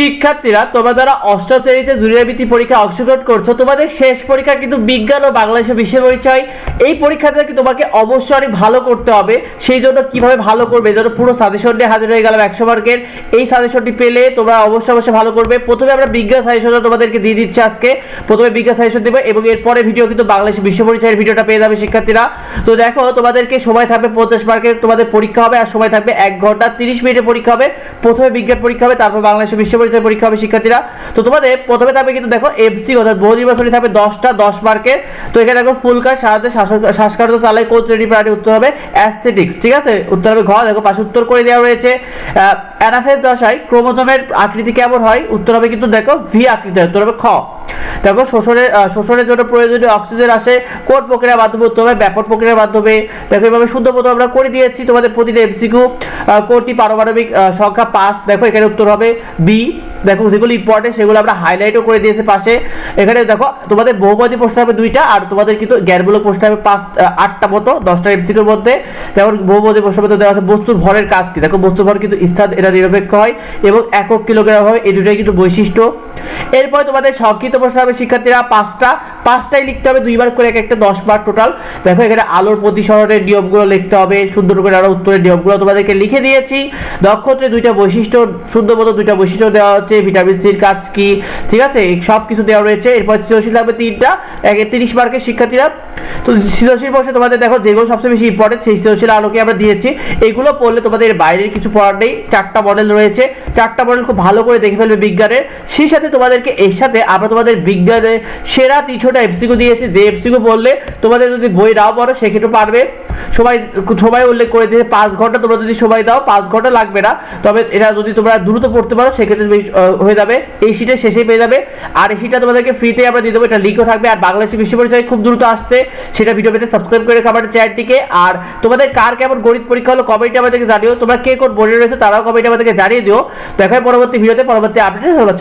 শিক্ষার্থীরা, তোমরা যারা অষ্টম শ্রেণীতে জুরিয়াবৃত্তি পরীক্ষা অংশগ্রহণ করছ, তোমাদের শেষ পরীক্ষা কিন্তু বিজ্ঞান ও বাংলাদেশের বিশ্ব পরিচয়। এই পরীক্ষাটা কি তোমাকে অবশ্যই ভালো করতে হবে, সেই জন্য কীভাবে ভালো করবে জন্য পুরো সাজেশন নিয়ে হাজির হয়ে গেলাম একশো মার্কের এই সাজেশনটি পেলে তোমরা অবশ্যই অবশ্যই ভালো করবে। প্রথমে আমরা বিজ্ঞান সাজেশনটা তোমাদেরকে দিয়ে দিচ্ছি আজকে। প্রথমে বিজ্ঞান সাজেশন দেবো এবং এরপরে ভিডিও কিন্তু বাংলাদেশের বিশ্ব পরিচয়ের ভিডিওটা পেয়ে যাবে শিক্ষার্থীরা। তো দেখো, তোমাদেরকে সময় থাকবে পঞ্চাশ মার্কের তোমাদের পরীক্ষা হবে আর সময় থাকবে এক ঘণ্টা তিরিশ মিনিটের পরীক্ষা হবে। প্রথমে বিজ্ঞান পরীক্ষা হবে, তারপর বাংলাদেশের বিশ্ব পরীক্ষা হবে শিক্ষার্থীরা। তো তোমাদের প্রথমে থাকবে কিন্তু দেখো এফসি অর্থাৎ বহু নির্বাচনী থাকবে দশটা, দশ মার্কের। তো এখানে দেখো ফুল কাজ সাহায্যে শ্বাসকার্য চালায় কোন শ্রেণি প্রাণী উত্তর হবে অ্যাস্থেটিক্স ঠিক আছে? উত্তর হবে ঘ, দেখো পাশে উত্তর করে দেওয়া রয়েছে। অ্যানাফেস দশায় ক্রোমোজোমের আকৃতি কেমন হয়? উত্তর হবে কিন্তু দেখো ভি আকৃতি উত্তর হবে খ। দেখো শোষণের শোষণের জন্য প্রয়োজনীয় অক্সিজেন আসে কোন প্রক্রিয়ার মাধ্যমে? উত্তর হবে ব্যাপক প্রক্রিয়ার মাধ্যমে। দেখো, এভাবে শুদ্ধ মতো আমরা করে দিয়েছি তোমাদের প্রতিটা এমসিকিউ কোনটি পারমাণবিক সংখ্যা পাঁচ। দেখো, এখানে উত্তর হবে বি দেখো, যেগুলো ইম্পর্টেন্ট সেগুলো আমরা হাইলাইটও করে দিয়েছি পাশে। এখানে দেখো, তোমাদের বহুপদী প্রশ্ন হবে দুইটা, আর তোমাদের কিন্তু জ্ঞানমূলক প্রশ্ন হবে পাঁচ আটটা মতো, দশটা এমসিকিউর মধ্যে। যেমন বহুপদী প্রশ্ন মধ্যে দেওয়া আছে বস্তুর ভরের কাজ কি? দেখো, বস্তুর ভর কিন্তু স্থান, এটা নিরপেক্ষ হয় এবং একক কিলোগ্রাম হবে এই দুটাই কিন্তু বৈশিষ্ট্য। এরপর তোমাদের সংক্ষিপ্ত প্রশ্ন হবে, শিক্ষার্থীরা পাঁচটা, পাঁচটাই লিখতে হবে, দুইবার করে এক একটা দশ বার টোটাল দেখো, এখানে আলোর প্রতিসরণের নিয়মগুলো লিখতে হবে, সুন্দর করে আরও উত্তরের নিয়মগুলো তোমাদেরকে লিখে দিয়েছি। নক্ষত্রের দুইটা বৈশিষ্ট্য, সুন্দর মতো দুইটা বৈশিষ্ট্য দেওয়া হচ্ছে, ভিটামিন সির কাজ কি, ঠিক আছে? সব কিছু দেওয়া রয়েছে। এরপর সৃজনশীল থাকবে তিনটা, একে তিরিশ মার্কের শিক্ষার্থীরা। তো সৃজনশীল প্রশ্নে তোমাদের দেখো, যেগুলো সবচেয়ে বেশি ইম্পর্টেন্ট সেই সৃজনশীল আলোকে আমরা দিয়েছি। এগুলো পড়লে তোমাদের বাইরের কিছু পড়ার নেই, চারটা মডেল রয়েছে। চারটা মডেল খুব ভালো করে দেখে ফেলবে বিজ্ঞানের সেই সাথে তোমাদেরকে এর সাথে আমরা তোমাদের বিজ্ঞানের সেরা তিনশোটা এফসিকু দিয়েছি। যে এফসিকু বললে তোমাদের যদি বই নাও পড়ো, সেক্ষেত্রে পারবে। সবাই সবাই উল্লেখ করে দিয়েছে, পাঁচ ঘণ্টা তোমরা যদি সময় দাও, পাঁচ ঘণ্টা লাগবে না। তবে এটা যদি তোমরা দ্রুত পড়তে পারো, সেক্ষেত্রে হয়ে যাবে। এই সিটের শেষেই পেয়ে যাবে। আর এই সিটটা তোমাদেরকে ফ্রিতে আমরা দিয়ে দেবো। এটা লিঙ্কও থাকবে। আর বাংলাদেশের বিশ্ব পরিচয় খুব দ্রুত আসছে। সেটা ভিডিও পেতে সাবস্ক্রাইব করে খাবার চ্যানেলটিকে আর তোমাদের কার কেমন গণিত পরীক্ষা হলো কমেন্টে আমাদেরকে জানিও। তোমরা কে কোন বোর্ডে রয়েছে, তারাও কমেন্টে আমাদেরকে জানিয়ে দিও। দেখায় পরবর্তী ভিডিওতে পরবর্তী আপডেটে সবাই